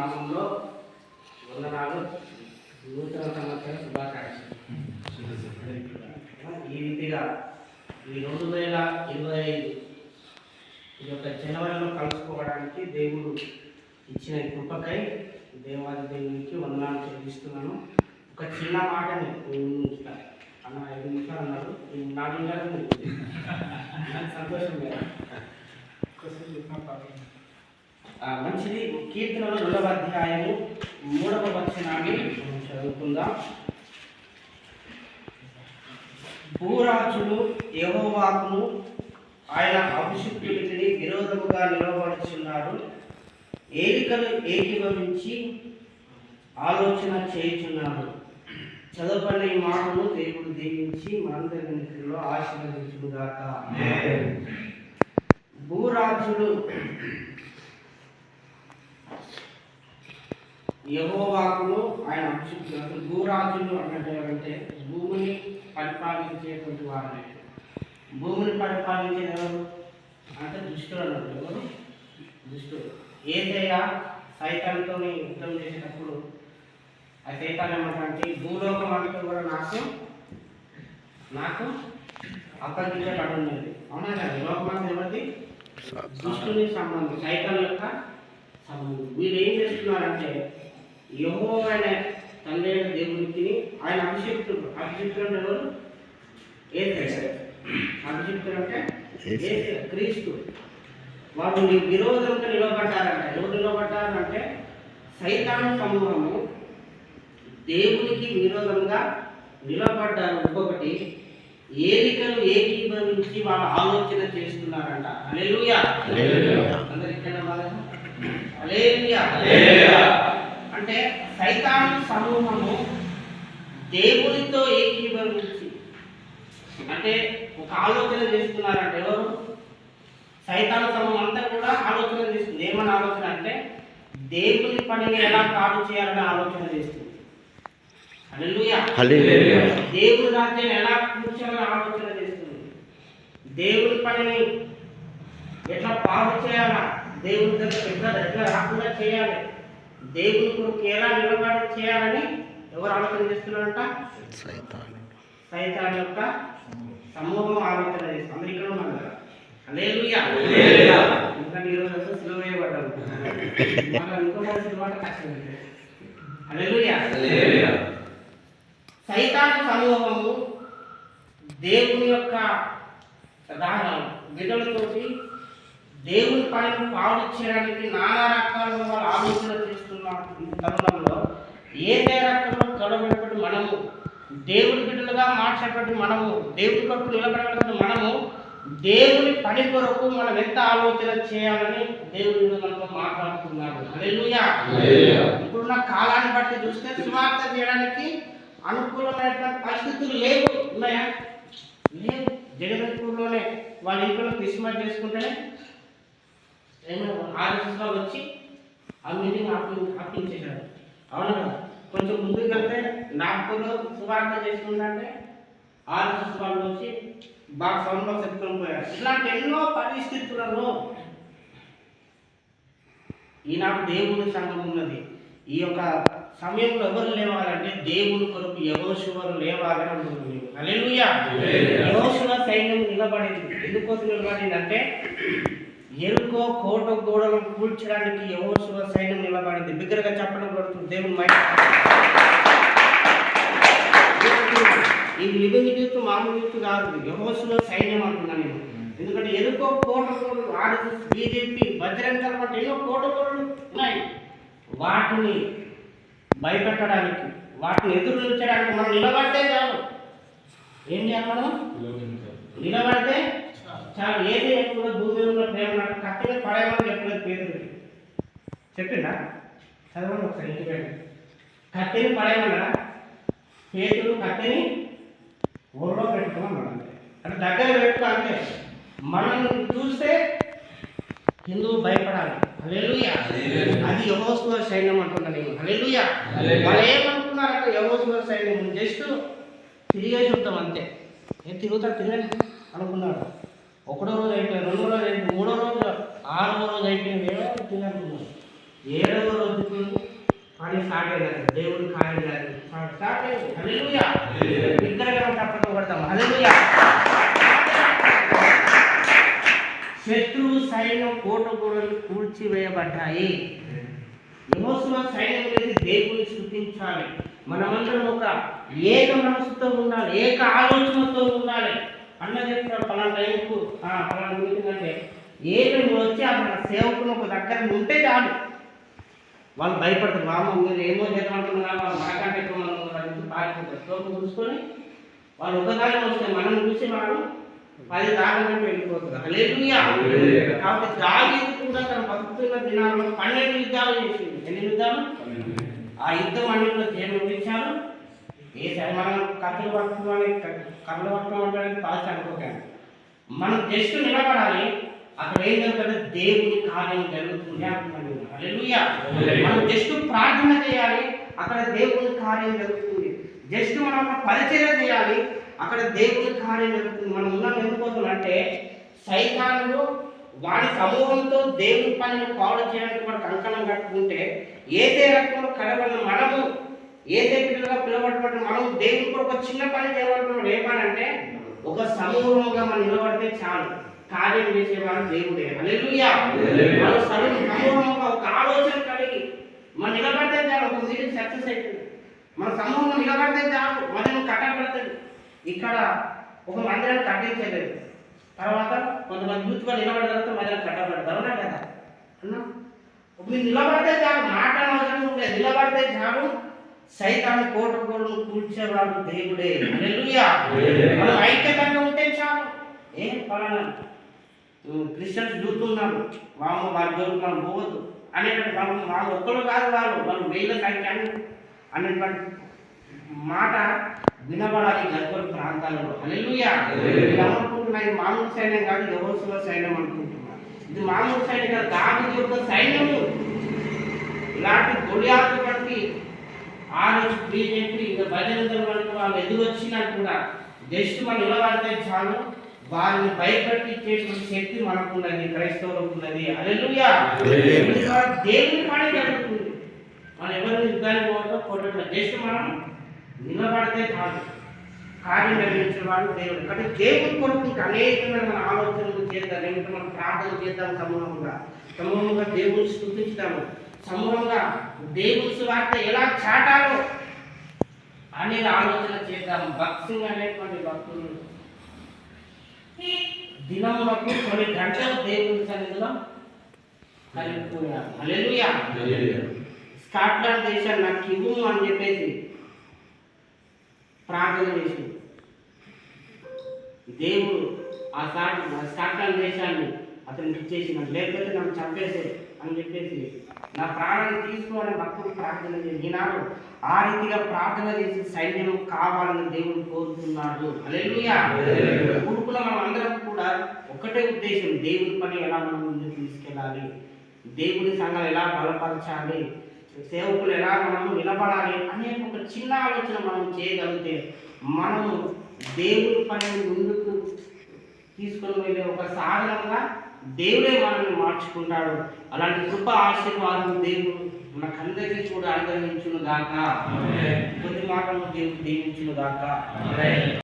నామంలో వందనాలు. నూతన సంవత్సర శుభాకాంక్షలు. ఈ రీతిగా ఈ రెండు వేల ఇరవై ఐదు ఈ యొక్క జనవరిలో కలుసుకోవడానికి దేవుడు ఇచ్చిన కృపకై దేవాది దేవునికి వందనాలు చెల్లిస్తున్నాను. ఒక చిన్న మాటని. అన్న ఐదు నిమిషాలు అన్నారు. నాకు సంతోషం ఆ, మంచిది. కీర్తనలు రెండవ అధ్యాయము మూడవ వచనాన్ని చదువుకుందాం. భూరాజులు యెహోవాకును ఆయన అభిషిక్తుడికి విరోధముగా నిలబడుచున్నారు. ఏలికలు ఏకీభవించి ఆలోచన చేయుచున్నారు. చదవబడిన ఈ మాటను దేవుడు దీవించి మనందరిలో ఆశీర్వదించుగాక భూరాజులు యహోవాకును ఆయన అభిషిక్తులు భూరాజులు అన్నట్టు భూమిని పరిపాలించేటువంటి వారు భూమిని పరిపాలించే ఎవరు? అంటే దుష్టులు అన్నట్టు ఎవరు? దుష్టుడు ఏదైనా సైతాలతో యుద్ధం చేసేటప్పుడు ఆ సైతాన్ ఏమంటే భూలోకం అంతా కూడా నాకు నాకు అప్పగించబడినది అవునా కదా? లోకం ఎవరిది? దుష్టుని సంబంధం. సైతం యొక్క సంబంధం. వీళ్ళు ఏం చేస్తున్నారంటే యహో అనే తండ్రి అయిన దేవునికి ఆయన అభిషేక్తుడు. అభిషేక్తుడు అంటే ఎవరు? ఏసయ్య. అభిషేక్తుడు అంటే క్రీస్తు. వాళ్ళు నీ విరోధంగా నిలబడ్డారంట. ఎవరు నిలబడ్డారంటే సైతాను సమూహము దేవునికి విరోధంగా నిలబడ్డారు. ఇంకొకటి ఏలికలు ఏకీభవించి వాళ్ళ ఆలోచన చేస్తున్నారంట. హల్లెలూయా. హల్లెలూయా. అందరు ఇక్కడ ఉన్నారా? హల్లెలూయా. అంటే సైతాను సమూహము దేవునితో ఏకీభవించి అంటే ఒక ఆలోచన చేస్తున్నారంట ఎవరు? సైతాను సమూహం అంతా కూడా ఆలోచన చేస్తుంది. ఏమని ఆలోచన అంటే దేవుని పనిని ఎలా పాటు చేయాలని ఆలోచన చేస్తుంది. దేవుని రాజ్యాన్ని ఎలా కూర్చోవాలని ఆలోచన చేస్తుంది. దేవుని పనిని ఎట్లా పాడు చేయాలా? దేవుని దగ్గర ఎట్లా ఎట్లా రాకుండా చేయాలి? దేవుని కొరకు ఎలా నిలబడి చేయాలని ఎవరు ఆలోచన చేస్తున్నారంట? సైతాన్. సైతాన్ యొక్క సమూహం ఆలోచన చేస్తుంది. అందరు ఇక్కడ ఉన్నారు కదా? హల్లెలూయా. హల్లెలూయా. ఎందుకంటే ఈరోజు అసలు సిలువ వేయబడ్డారు. మళ్ళీ ఇంకొక సిలువ కష్టం హల్లెలూయా. హల్లెలూయా. సైతాన్ సమూహము దేవుని యొక్క రా- బిడ్డలతోటి దేవుని పనిని పాడు చేయడానికి నానా రకాలుగా వాళ్ళు ఆలోచన చేస్తున్న ఈ తరుణంలో ఏ రకంలో కలబడబడి మనము దేవుని బిడ్డలుగా మార్చబడి మనము దేవుని కొరకు నిలబడబడి మనము దేవుని పని కొరకు మనం ఎంత ఆలోచన చేయాలని మీద మనతో మాట్లాడుతున్నాడు. ఇప్పుడున్న కాలాన్ని బట్టి చూస్తే సువార్త చేయడానికి అనుకూలమైనటువంటి పరిస్థితులు లేవు. ఉన్నాయా? లేవు. జగదత్పూర్లోనే వాళ్ళ ఇంట్లో క్రిస్మస్ చేసుకుంటేనే ఏమైనా వచ్చి ఆ మీటింగ్ ఆపి ఆపించేశారు అవును? కొంచెం ముందుకు వెళ్తే నాగ్పూర్లో సువార్త చేసుకుంటే ఆర్ఎస్ఎస్ వాళ్ళు వచ్చి బాగా సౌండ్లో చెప్పుకొని పోయారు. ఇలాంటి ఎన్నో పరిస్థితులలో ఈనాడు దేవుని సంఘం ఉన్నది. ఈ యొక్క సమయంలో ఎవరు లేవాలంటే దేవుని కొరకు యహోశివరు లేవాలని హల్లెలూయా. యెహోషువ సైన్యం నిలబడింది. ఎందుకోసం నిలబడింది అంటే ఎరుకో కోట గోడలు కూల్చడానికి యహోశివ సైన్యం నిలబడింది. బిగ్గరగా చెప్పడం కొడుతుంది. దేవుని మైక్ ఈ లివింగ్ యూత్ మామూలు యూత్ కాదు. యహోశివ సైన్యం అంటున్నాను నేను. ఎందుకంటే ఎరుకో కోట గోడలు ఆర్ఎస్ఎస్ బీజేపీ బజరంగ ఎన్నో కోట గోడలు ఉన్నాయి. వాటిని భయపెట్టడానికి వాటిని ఎదురు మనం నిలబడితే చాలు. ఏం చేయాలి మనం? నిలబడితే చాలు ఏది ఎక్కువ భూమి ఉన్న ప్రేమ నాకు కత్తిగా పడేమని చెప్పలేదు పేదలకి చెప్పిందా చదవండి ఒకసారి ఇంటికి వెళ్ళి కత్తిని పడేయమన్నా పేదలు కత్తిని ఊళ్ళో పెట్టుకోమన్నాడు అంతే. అంటే దగ్గర పెట్టుకో అంతే. మనల్ని చూస్తే హిందువు భయపడాలి. హల్లెలూయా. అది యహోస్వ సైన్యం అంటున్నా నేను. హల్లెలూయా. వాళ్ళు ఏమనుకున్నారంటే యహోస్వ సైన్యం? జస్ట్ తిరిగే చూద్దాం అంతే. ఏం తిరుగుతా తిరగండి అనుకున్నారు. ఒకటో రోజు అయిపోయింది రెండో రోజు అయిపోయింది మూడో రోజు ఆరో రోజు అయిపోయింది. ఏడో తిరగనుకున్నారు ఏడవ రోజుకు స్టార్ట్ అయ్యారు దేవుడి కార్యం గారు స్టార్ట్ అయ్యింది. హల్లెలూయా. ఇద్దరు కదా పడతాం హల్లెలూయా. శత్రువు సైన్యం కోట గోడలు కూల్చివేయబడ్డాయి. యెహోషువ సైన్యం గురించి దేవుని స్థుతించాలి మనమందరం ఒక ఏక మనసుతో ఉండాలి ఏక ఆలోచనతో ఉండాలి. అన్న చెప్తాడు పలానా టైంకు పలానా మీటింగ్ అంటే ఏమి వచ్చి మన సేవకుని ఒక దగ్గర ఉంటే చాలు. వాళ్ళు భయపడతారు మామ మీరు ఏమో చేద్దామంటున్నారు వాళ్ళు మనకంటే ఎక్కువ పారిపోతారు తోపు చూసుకొని వాళ్ళు ఒకదాని వస్తే మనం చూసి వాళ్ళు పది దాగంటే వెళ్ళిపోతారు. హల్లెలూయా. కాబట్టి దావీదు కూడా తన భక్తుల దినాల్లో పన్నెండు యుద్ధాలు చేసింది. ఎన్ని యుద్ధాలు? ఆ యుద్ధం అన్నింటిలో జయం ఇచ్చారు ఏ సరే మనం కథలు పట్టుకోవాలి కథలు పట్టుకోవాలి పాస్ అనుకోకండి. మనం జస్ట్ నిలబడాలి అక్కడ ఏం జరుగుతుంది? దేవుని కార్యం జరుగుతుంది హల్లెలూయా. మనం జస్ట్ ప్రార్థన చేయాలి అక్కడ దేవుని కార్యం జరుగుతుంది. జస్ట్ మనం పరిచయం చేయాలి అక్కడ దేవుని కార్యం జరుగుతుంది. మనం ఉన్నాం ఎందుకోసం అంటే సైతానులు వాడి సమూహంతో దేవుని పనిని పాడు చేయడానికి వాడు కంకణం కట్టుకుంటే ఏదే రకంలో కలగల మనము ఏదే పిల్లలుగా పిలవబడినట్టు మనం దేవుని కొరకు ఒక చిన్న పని చేయబడుతున్నాడు ఏ పని అంటే ఒక సమూహంగా మనం నిలబడితే చాలు. కార్యం చేసేవాడు దేవుడే. హల్లెలూయా. హల్లెలూయా. మన సమూహంగా ఒక ఆలోచన కలిగి మనం నిలబడితే చాలు. ఒక మీటింగ్ సక్సెస్ అవుతుంది మన సమూహం నిలబడితే చాలు. మనం కట్టబడుతుంది ఇక్కడ ఒక మందిరాన్ని కట్టించలేదు. తర్వాత కొంతమంది యూత్గా నిలబడిన తర్వాత మందిరాన్ని కట్టబడతారు. అవునా కదా? అన్నా? మీరు నిలబడితే చాలు. మాట అవసరం నిలబడితే చాలు. సైతాన్ని కోట కోటను కూర్చేవాడు దేవుడే. మనం ఐక్యతంగా ఉంటే చాలు. ఏం పలానా క్రిస్టియన్స్ చూస్తున్నారు వాము వాళ్ళ జోలికి మనం పోవద్దు. అనేటువంటి వాళ్ళు వాళ్ళు ఒక్కరు కాదు వాళ్ళు. వాళ్ళు వేల సంఖ్య అని- అనేటువంటి మాట వినబడాలి గర్భ ప్రాంతాలలో. హల్లెలూయా. హల్లెలూయా. నేను అనుకుంటున్నా ఇది మామూలు సైన్యం కాదు యహోసుల సైన్యం అనుకుంటున్నా. ఇది మామూలు సైన్యం కాదు దాని యొక్క సైన్యము. ఇలాంటి గొలియాతు వంటి ఆర్ఎస్ బీజేపీ ఇంకా భజనందరూ వంటి వాళ్ళు ఎదురొచ్చినా కూడా జస్ట్ మనం నిలబడితే చాలు. వారిని భయపెట్టించేటువంటి శక్తి మనకు ఉన్నది క్రైస్తవులకు ఉన్నది. హల్లెలూయా. దేవుని పని జరుగుతుంది. మనం ఎవరిని యుద్ధానికి పోవడం కొట్టడం జస్ట్ మనం నిలబడితే చాలు. కార్యం నిర్వహించిన వాడు దేవుడు. కానీ దేవుని కొరకు ఇంకా అనేకమైన మన ఆలోచనలు చేద్దాం లేకపోతే మనం ప్రార్థన చేద్దాం సమూహంగా. సమూహంగా దేవుని స్థుతిస్తాము. సమూహంగా దేవుని సువార్త ఎలా చాటాలో అనేది ఆలోచన చేద్దాం. భక్సింగ్ అనేటువంటి భక్తులు దినములకు కొన్ని గంటలు దేవుని సన్నిధిలో కలిగిపోయారు. హల్లెలూయా. స్కాట్లాండ్ దేశాన్ని నాకు ఇవ్వు అని చెప్పేసి ప్రార్థన చేసింది దేవుడు ఆ స్కాట్ స్కాట్లాండ్ దేశాన్ని అతనికి ఇచ్చేసిన లేకపోతే నన్ను చంపేసే అని చెప్పేసి నా ప్రాణాన్ని తీసుకోవాలని భక్తుడు ప్రార్థన చేసి ఈనాడు ఆ రీతిగా ప్రార్థన చేసి సైన్యం కావాలని దేవుడు కోరుతున్నాడు. కొడుకుల మనం అందరం కూడా ఒకటే ఉద్దేశం. దేవుని పని ఎలా మనం ముందుకు తీసుకెళ్ళాలి? దేవుని సంఘాలు ఎలా బలపరచాలి? సేవకులు ఎలా మనం నిలబడాలి? అనే ఒక చిన్న ఆలోచన మనం చేయగలిగితే మనము దేవుని పనిని ముందుకు తీసుకొని వెళ్ళే ఒక సాధనంగా దేవుడే మనల్ని మార్చుకుంటాడు అలాంటి కృప ఆశీర్వాదం దేవుడు మనకందరికీ కూడా అనుగ్రహించును గాక ఆమేన్. కొద్ది మాటలు దేవుడు దీవించును గాక ఆమేన్.